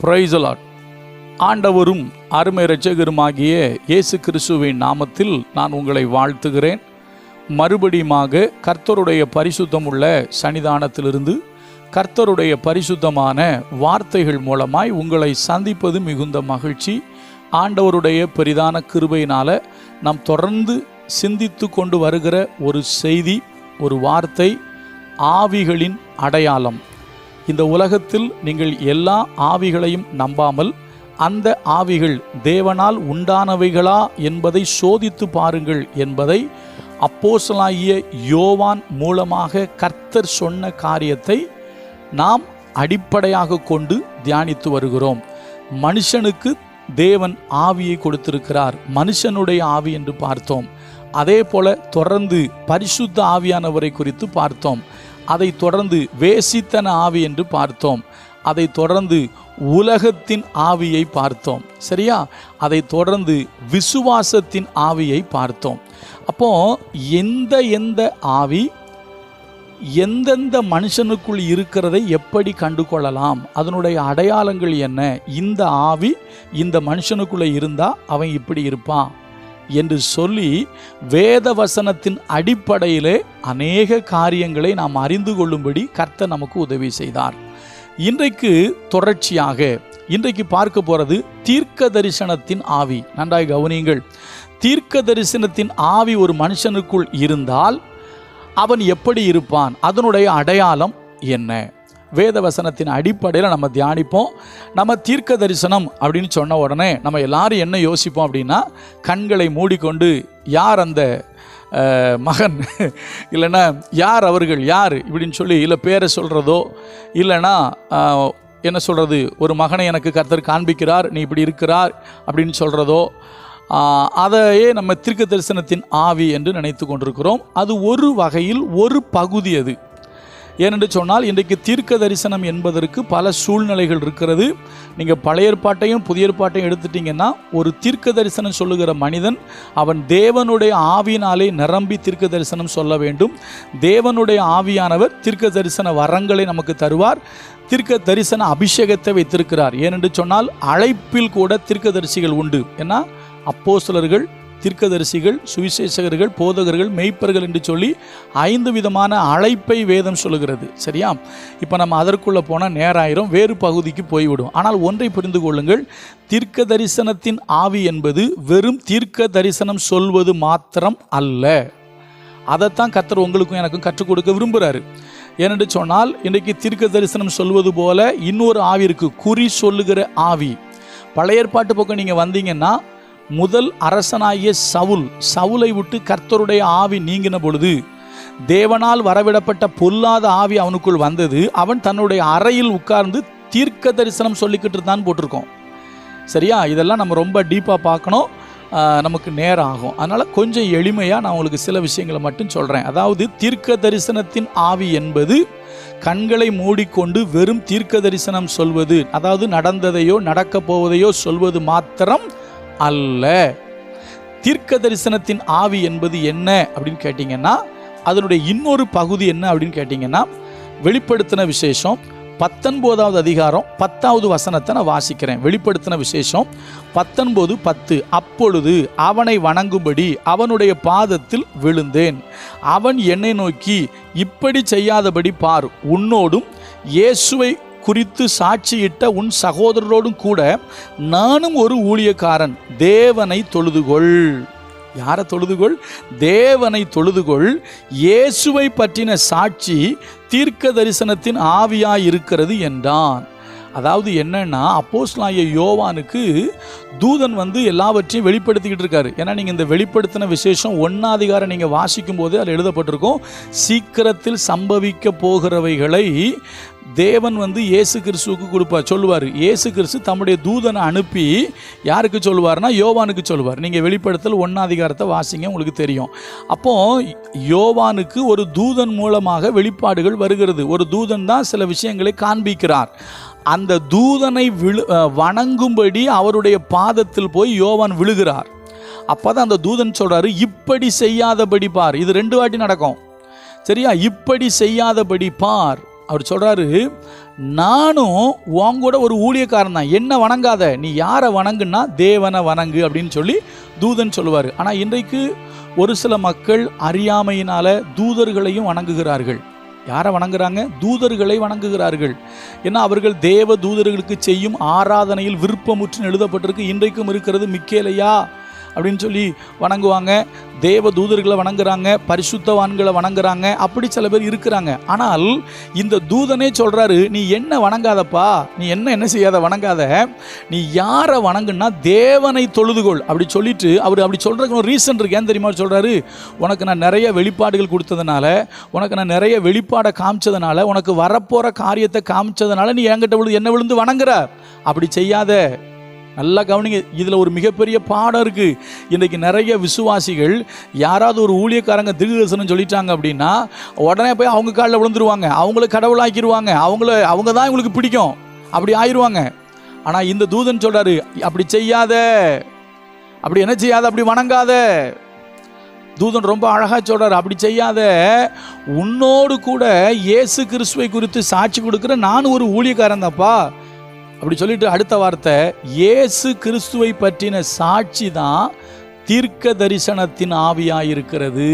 பிரைசலாட் ஆண்டவரும் அருமை இரட்சகருமாகிய இயேசு கிறிஸ்துவின் நாமத்தில் நான் உங்களை வாழ்த்துகிறேன். மறுபடியுமாக கர்த்தருடைய பரிசுத்தம் உள்ள சன்னிதானத்திலிருந்து கர்த்தருடைய பரிசுத்தமான வார்த்தைகள் மூலமாய் உங்களை சந்திப்பது மிகுந்த மகிழ்ச்சி. ஆண்டவருடைய பெரிதான கிருபையினால் நாம் தொடர்ந்து சிந்தித்து கொண்டு வருகிற ஒரு செய்தி ஒரு வார்த்தை ஆவிகளின் அடையாளம். இந்த உலகத்தில் நீங்கள் எல்லா ஆவிகளையும் நம்பாமல் அந்த ஆவிகள் தேவனால் உண்டானவைகளா என்பதை சோதித்து பாருங்கள் என்பதை அப்போசலாகிய யோவான் மூலமாக கர்த்தர் சொன்ன காரியத்தை நாம் அடிப்படையாக கொண்டு தியானித்து வருகிறோம். மனுஷனுக்கு தேவன் ஆவியை கொடுத்திருக்கிறார். மனுஷனுடைய ஆவி என்று பார்த்தோம். அதே போல தொடர்ந்து பரிசுத்த ஆவியானவரை குறித்து பார்த்தோம். அதை தொடர்ந்து வேசித்தன ஆவி என்று பார்த்தோம். அதை தொடர்ந்து உலகத்தின் ஆவியை பார்த்தோம். சரியா? அதை தொடர்ந்து விசுவாசத்தின் ஆவியை பார்த்தோம். அப்போ எந்த எந்த ஆவி எந்தெந்த மனுஷனுக்குள் இருக்கிறதை எப்படி கண்டு கொள்ளலாம் அதனுடைய அடையாளங்கள் என்ன? இந்த ஆவி இந்த மனுஷனுக்குள்ளே இருந்தால் அவன் இப்படி இருப்பான். என்று சொல்லி வேத வசனத்தின் அடிப்படையிலே அநேக காரியங்களை நாம் அறிந்து கொள்ளும்படி கர்த்தர் நமக்கு உதவி செய்தார். இன்றைக்கு தொடர்ச்சியாக இன்றைக்கு பார்க்க போகிறது தீர்க்க தரிசனத்தின் ஆவி. நன்றாய் கவனியுங்கள். தீர்க்க தரிசனத்தின் ஆவி ஒரு மனுஷனுக்குள் இருந்தால் அவன் எப்படி இருப்பான்? அதனுடைய அடையாளம் என்ன? வேத வசனத்தின் அடிப்படையில் நம்ம தியானிப்போம். நம்ம தீர்க்க தரிசனம் அப்படின்னு சொன்ன உடனே நம்ம எல்லாரும் என்ன யோசிப்போம் அப்படின்னா கண்களை மூடிக்கொண்டு யார் அந்த மகன்? இல்லைன்னா யார் அவர்கள்? யார்? இப்படின்னு சொல்லி இல்லை பேரை சொல்கிறதோ இல்லைன்னா என்ன சொல்கிறது ஒரு மகனை எனக்கு கர்த்தர் காண்பிக்கிறார் நீ இப்படி இருக்கிறார் அப்படின்னு சொல்கிறதோ அதையே நம்ம தீர்க்க தரிசனத்தின் ஆவி என்று நினைத்து கொண்டிருக்கிறோம். அது ஒரு வகையில் ஒரு பகுதி அது. ஏனென்று சொன்னால் இன்றைக்கு தீர்க்க தரிசனம் என்பதற்கு பல சூழ்நிலைகள் இருக்கிறது. நீங்கள் பழைய ஏற்பாட்டையும் புதிய ஏற்பாட்டையும் எடுத்துட்டீங்கன்னா ஒரு தீர்க்க தரிசனம் சொல்லுகிற மனிதன் அவன் தேவனுடைய ஆவியினாலே நிரம்பி தீர்க்க தரிசனம் சொல்ல வேண்டும். தேவனுடைய ஆவியானவர் தீர்க்க தரிசன வரங்களை நமக்கு தருவார். தீர்க்க தரிசன அபிஷேகத்தை வைத்திருக்கிறார். ஏனென்று சொன்னால் அழைப்பில் கூட தீர்க்கதரிசிகள் உண்டு. ஏன்னா அப்போ சிலர்கள் தீர்க்கதரிசிகள் சுவிசேஷகர்கள் போதகர்கள் மெய்ப்பர்கள் என்று சொல்லி ஐந்து விதமான அழைப்பை வேதம் சொல்லுகிறது. சரியா? இப்போ நம்ம அதற்குள்ளே போனால் நேராயிரம் வேறு பகுதிக்கு போய்விடும். ஆனால் ஒன்றை புரிந்து கொள்ளுங்கள். தீர்க்க தரிசனத்தின் ஆவி என்பது வெறும் தீர்க்க தரிசனம் சொல்வது மாத்திரம் அல்ல. அதைத்தான் கத்தர் உங்களுக்கும் எனக்கும் கற்றுக் கொடுக்க விரும்புகிறாரு ஏனென்று சொன்னால் இன்றைக்கு தீர்க்க தரிசனம் சொல்வது போல இன்னொரு ஆவி இருக்குது குறி சொல்லுகிற ஆவி. பழைய ஏற்பாட்டு பக்கம் நீங்கள் வந்தீங்கன்னா முதல் அரசனாகிய சவுல் சவுலை விட்டு கர்த்தருடைய ஆவி நீங்கின பொழுது தேவனால் வரவிடப்பட்ட பொல்லாத ஆவி அவனுக்குள் வந்தது. அவன் தன்னுடைய அறையில் உட்கார்ந்து தீர்க்க தரிசனம் சொல்லிக்கிட்டு இருந்தான்னு போட்டிருக்கோம். சரியா? இதெல்லாம் நம்ம ரொம்ப டீப்பாக பார்க்கணும். நமக்கு நேரம் ஆகும் அதனால் கொஞ்சம் எளிமையாக நான் உங்களுக்கு சில விஷயங்களை மட்டும் சொல்கிறேன் அதாவது தீர்க்க தரிசனத்தின் ஆவி என்பது கண்களை மூடிக்கொண்டு வெறும் தீர்க்க தரிசனம் சொல்வது அதாவது நடந்ததையோ நடக்கப் போவதையோ சொல்வது மாத்திரம் அல்ல. தீர்க்க தரிசனத்தின் ஆவி என்பது என்ன அப்படின்னு கேட்டிங்கன்னா அதனுடைய இன்னொரு பகுதி என்ன அப்படின்னு கேட்டிங்கன்னா வெளிப்படுத்தின விசேஷம் பத்தொன்பதாவது அதிகாரம் பத்தாவது வசனத்தை நான் வாசிக்கிறேன். வெளிப்படுத்தின விசேஷம் பத்தொன்பது பத்து. அப்பொழுது அவனை வணங்கும்படி அவனுடைய பாதத்தில் விழுந்தேன். அவன் என்னை நோக்கி இப்படி செய்யாதபடி பார் உன்னோடும் இயேசுவை குறித்து சாட்சியிட்ட உன் சகோதரரோடும் கூட நானும் ஒரு ஊழியக்காரன். தேவனை தொழுதுகொள். யாரை தொழுதுகொள்? தேவனை தொழுதுகொள். இயேசுவை பற்றின சாட்சி தீர்க்க தரிசனத்தின் ஆவியாய் இருக்கிறது என்றான். அதாவது என்னன்னா அப்போஸ்லாய யோவானுக்கு தூதன் வந்து எல்லாவற்றையும் வெளிப்படுத்திக்கிட்டு இருக்காரு. ஏன்னா நீங்கள் இந்த வெளிப்படுத்தின விசேஷம் ஒன்னாதிகாரம் நீங்கள் வாசிக்கும் போதே அதில் எழுதப்பட்டிருக்கும் சீக்கிரத்தில் சம்பவிக்க போகிறவைகளை தேவன் வந்து இயேசு கிறிஸ்துவுக்கு கொடுப்பார். சொல்லுவார் இயேசு கிறிஸ்து தம்முடைய தூதனை அனுப்பி யாருக்கு சொல்லுவார்னா யோவானுக்கு சொல்லுவார். நீங்கள் வெளிப்படுத்தல் ஒன்னாதிகாரத்தை வாசிங்க உங்களுக்கு தெரியும். அப்போ யோவானுக்கு ஒரு தூதன் மூலமாக வெளிப்பாடுகள் வருகிறது. ஒரு தூதன் தான் சில விஷயங்களை காண்பிக்கிறார். அந்த தூதனை விழு வணங்கும்படி அவருடைய பாதத்தில் போய் யோவான் விழுகிறார். அப்போ தான் அந்த தூதன் சொல்கிறாரு இப்படி செய்யாதபடி பார். இது ரெண்டு வாட்டி நடக்கும். சரியா? இப்படி செய்யாதபடி பார். அவர் சொல்கிறாரு நானும் உன் கூட ஒரு ஊழியக்காரன் தான். என்ன வணங்காத? நீ யாரை வணங்குன்னா தேவனை வணங்கு அப்படின்னு சொல்லி தூதன் சொல்லுவார். ஆனால் இன்றைக்கு ஒரு சில மக்கள் அறியாமையினால தூதர்களையும் வணங்குகிறார்கள். யாரை வணங்குறாங்க? தூதர்களை வணங்குகிறார்கள். ஏன்னா அவர்கள் தேவ தூதர்களுக்கு செய்யும் ஆராதனையில் விருப்பமுற்று எழுதப்பட்டிருக்கு. இன்றைக்கும் இருக்கிறது மிக்கேலையா? அப்படின்னு சொல்லி வணங்குவாங்க. தேவ தூதர்களை வணங்குறாங்க பரிசுத்தவான்களை வணங்குறாங்க அப்படி சில பேர் இருக்கிறாங்க. ஆனால் இந்த தூதனே சொல்கிறாரு நீ என்ன வணங்காதப்பா? நீ என்ன என்ன செய்யாத? வணங்காத. நீ யாரை வணங்குன்னா தேவனை தொழுதுகொள் அப்படி சொல்லிட்டு அவர் அப்படி சொல்கிறதுக்கு ஒரு ரீசன் இருக்கு. ஏன் தெரியுமா? சொல்கிறாரு உனக்கு நான் நிறைய வெளிப்பாடுகள் கொடுத்ததுனால உனக்கு நான் நிறைய வெளிப்பாடை காமிச்சதுனால உனக்கு வரப்போகிற காரியத்தை காமிச்சதுனால நீ என்கிட்ட விழுந்து என்ன விழுந்து வணங்குற. அப்படி செய்யாத. நல்லா கவனிங்க இதில் ஒரு மிகப்பெரிய பாடம் இருக்குது இன்றைக்கி நிறைய விசுவாசிகள் யாராவது ஒரு ஊழியக்காரங்க திருதர்சனம் சொல்லிட்டாங்க அப்படின்னா உடனே போய் அவங்க காலில் விழுந்துருவாங்க. அவங்கள கடவுளாக்கிடுவாங்க அவங்கள அவங்க தான் இவங்களுக்கு பிடிக்கும். அப்படி ஆயிடுவாங்க ஆனால் இந்த தூதன் சொல்கிறாரு அப்படி செய்யாத. அப்படி என்ன செய்யாத? அப்படி வணங்காத. தூதன் ரொம்ப அழகாக சொல்கிறார் அப்படி செய்யாத. உன்னோடு கூட இயேசு கிறிஸ்துவை குறித்து சாட்சி கொடுக்குற நான் ஒரு ஊழியக்காரன் தான்ப்பா. அப்படி சொல்லிட்டு அடுத்த வார்த்தை இயேசு கிறிஸ்துவை பற்றின சாட்சி தான் தீர்க்க தரிசனத்தின் ஆவியாக இருக்கிறது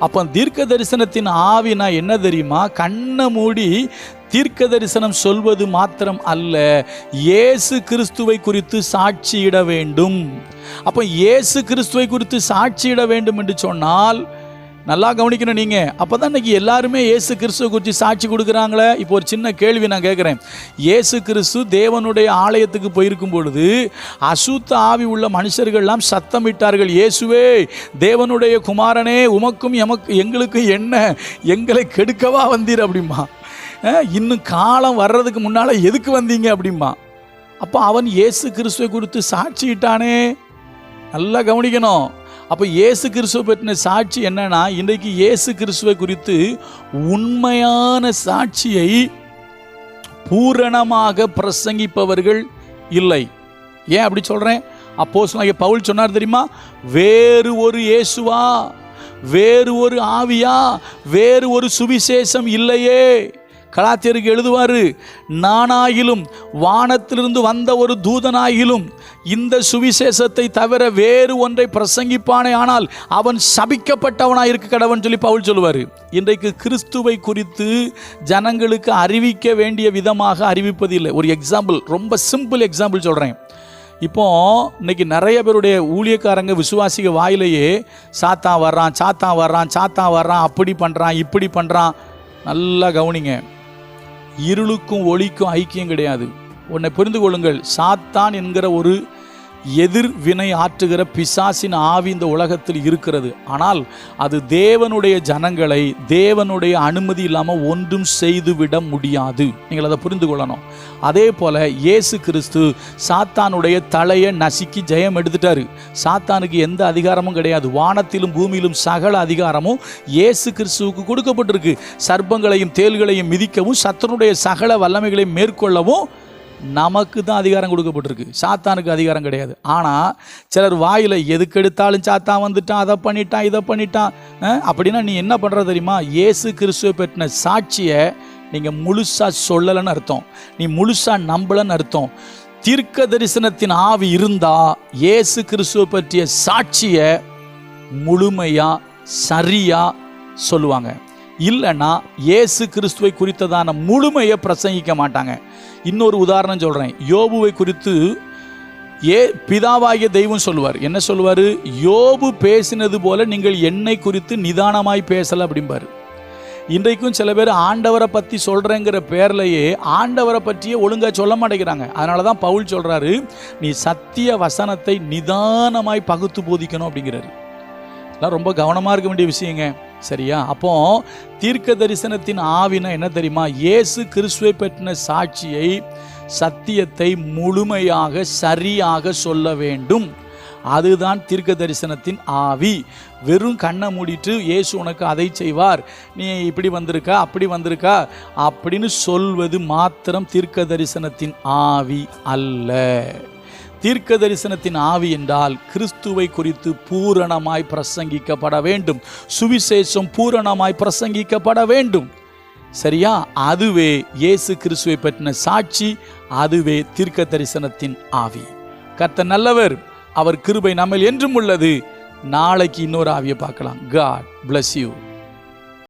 அப்போ தீர்க்க தரிசனத்தின் ஆவினா என்ன தெரியுமா? கண்ணை மூடி தீர்க்க தரிசனம் சொல்வது மாத்திரம் அல்ல இயேசு கிறிஸ்துவை குறித்து சாட்சியிட வேண்டும். அப்போ இயேசு கிறிஸ்துவை குறித்து சாட்சியிட வேண்டும் என்று சொன்னால் நல்லா கவனிக்கணும் நீங்கள் அப்போ தான் இன்றைக்கி எல்லாருமே ஏசு கிறிஸ்துவை குறித்து சாட்சி கொடுக்குறாங்களே. இப்போ ஒரு சின்ன கேள்வி நான் கேட்குறேன். ஏசு கிறிஸ்து தேவனுடைய ஆலயத்துக்கு போயிருக்கும் பொழுது அசுத்த ஆவி உள்ள மனுஷர்கள்லாம் சத்தமிட்டார்கள் இயேசுவே தேவனுடைய குமாரனே உமக்கும் எமக்கு எங்களுக்கும் என்ன? எங்களை கெடுக்கவா வந்தீர்? அப்படிமா இன்னும் காலம் வர்றதுக்கு முன்னால் எதுக்கு வந்தீங்க? அப்படிமா அப்போ அவன் இயேசு கிறிஸ்துவை குறித்து சாட்சியிட்டானே நல்லா கவனிக்கணும். அப்போ இயேசு கிறிஸ்துவை பற்றின சாட்சி என்னன்னா இன்றைக்கு இயேசு கிறிஸ்துவை குறித்து உண்மையான சாட்சியை பூரணமாக பிரசங்கிப்பவர்கள் இல்லை. ஏன் அப்படி சொல்கிறேன் அப்போஸ் பவுல் சொன்னார் தெரியுமா? வேறு ஒரு இயேசுவா? வேறு ஒரு ஆவியா? வேறு ஒரு சுவிசேஷம் இல்லையே. கலாத்தியருக்கு எழுதுவாரு நானாகிலும் வானத்திலிருந்து வந்த ஒரு தூதனாகிலும் இந்த சுவிசேஷத்தை தவிர வேறு ஒன்றை பிரசங்கிப்பானே ஆனால் அவன் சபிக்கப்பட்டவனாக இருக்க கடவன் சொல்லி பவுல் சொல்லுவார். இன்றைக்கு கிறிஸ்துவை குறித்து ஜனங்களுக்கு அறிவிக்க வேண்டிய விதமாக அறிவிப்பது இல்லை ஒரு எக்ஸாம்பிள் ரொம்ப சிம்பிள் எக்ஸாம்பிள் சொல்கிறேன் இப்போ இன்னைக்கு நிறைய பேருடைய ஊழியக்காரங்க விசுவாசிக வாயிலேயே சாத்தான் வர்றான் சாத்தான் வர்றான் சாத்தான் வர்றான் அப்படி பண்ணுறான் இப்படி பண்ணுறான் நல்லா கவனிங்க. இருளுக்கும் ஒளிக்கும் ஐக்கியம் கிடையாது. உன்னை புரிந்து கொள்ளுங்கள். சாத்தான் என்கிற ஒரு எதிர்வினை ஆற்றுகிற பிசாசின் ஆவி இந்த உலகத்தில் இருக்கிறது. ஆனால் அது தேவனுடைய ஜனங்களை தேவனுடைய அனுமதி இல்லாமல் ஒன்றும் செய்துவிட முடியாது. நீங்கள் அதை புரிந்து கொள்ளணும். அதே போல இயேசு கிறிஸ்து சாத்தானுடைய தலையை நசுக்கி ஜெயம் எடுத்துட்டாரு. சாத்தானுக்கு எந்த அதிகாரமும் கிடையாது. வானத்திலும் பூமியிலும் சகல அதிகாரமும் இயேசு கிறிஸ்துவுக்கு கொடுக்கப்பட்டிருக்கு. சர்ப்பங்களையும் தேள்களையும் மிதிக்கவும் சத்தனுடைய சகல வல்லமைகளையும் மேற்கொள்ளவும் நமக்கு தான் அதிகாரம் கொடுக்கப்பட்டிருக்கு. சாத்தானுக்கு அதிகாரம் கிடையாது. ஆனால் சிலர் வாயில் எதுக்கு எடுத்தாலும் சாத்தான் வந்துட்டான் அதை பண்ணிட்டான் இதை பண்ணிட்டான் அப்படின்னா நீ என்ன பண்ணுற தெரியுமா? ஏசு கிறிஸ்துவை பற்றின சாட்சியை நீங்கள் முழுசாக சொல்லலைன்னு அர்த்தம். நீ முழுசாக நம்பலைன்னு அர்த்தம். தீர்க்க தரிசனத்தின் ஆவி இருந்தால் இயேசு கிறிஸ்துவை பற்றிய சாட்சியை முழுமையாக சரியாக சொல்லுவாங்க. இல்லைன்னா இயேசு கிறிஸ்துவை குறித்ததான முழுமையை பிரசங்கிக்க மாட்டாங்க. இன்னொரு உதாரணம் சொல்கிறேன் யோபுவை குறித்து ஏ பிதாவாகிய தெய்வம் சொல்லுவார். என்ன சொல்லுவார்? யோபு பேசினது போல நீங்கள் என்னை குறித்து நிதானமாய் பேசலை அப்படிம்பார். இன்றைக்கும் சில பேர் ஆண்டவரை பற்றி சொல்கிறேங்கிற பேர்லையே ஆண்டவரை பற்றியே ஒழுங்காக சொல்ல மாட்டேங்கிறாங்க. அதனால தான் பவுல் சொல்கிறாரு நீ சத்திய வசனத்தை நிதானமாய் பகுத்து போதிக்கணும் அப்படிங்கிறாரு. இதெல்லாம் ரொம்ப கவனமாக இருக்க வேண்டிய விஷயங்க. சரியா? அப்போ தீர்க்க தரிசனத்தின் ஆவினா என்ன தெரியுமா? இயேசு கிறிஸ்துவை பற்றின சாட்சியை சத்தியத்தை முழுமையாக சரியாக சொல்ல வேண்டும். அதுதான் தீர்க்க தரிசனத்தின் ஆவி. வெறும் கண்ணை மூடிட்டு இயேசு உனக்கு அதை செய்வார். நீ இப்படி வந்திருக்கா அப்படி வந்திருக்கா? அப்படின்னு சொல்வது மாத்திரம் தீர்க்க தரிசனத்தின் ஆவி அல்ல. தீர்க்க தரிசனத்தின் ஆவி என்றால் கிறிஸ்துவை குறித்து பூரணமாய் பிரசங்கிக்கப்பட வேண்டும். சுவிசேஷம் பூரணமாய் பிரசங்கிக்கப்பட வேண்டும். சரியா? அதுவே இயேசு கிறிஸ்துவை பற்றின சாட்சி அதுவே தீர்க்க தரிசனத்தின் ஆவி. கர்த்தர் நல்லவர் அவர் கிருபை நம்மில் என்றும் உள்ளது. நாளைக்கு இன்னொரு ஆவியை பார்க்கலாம். God bless you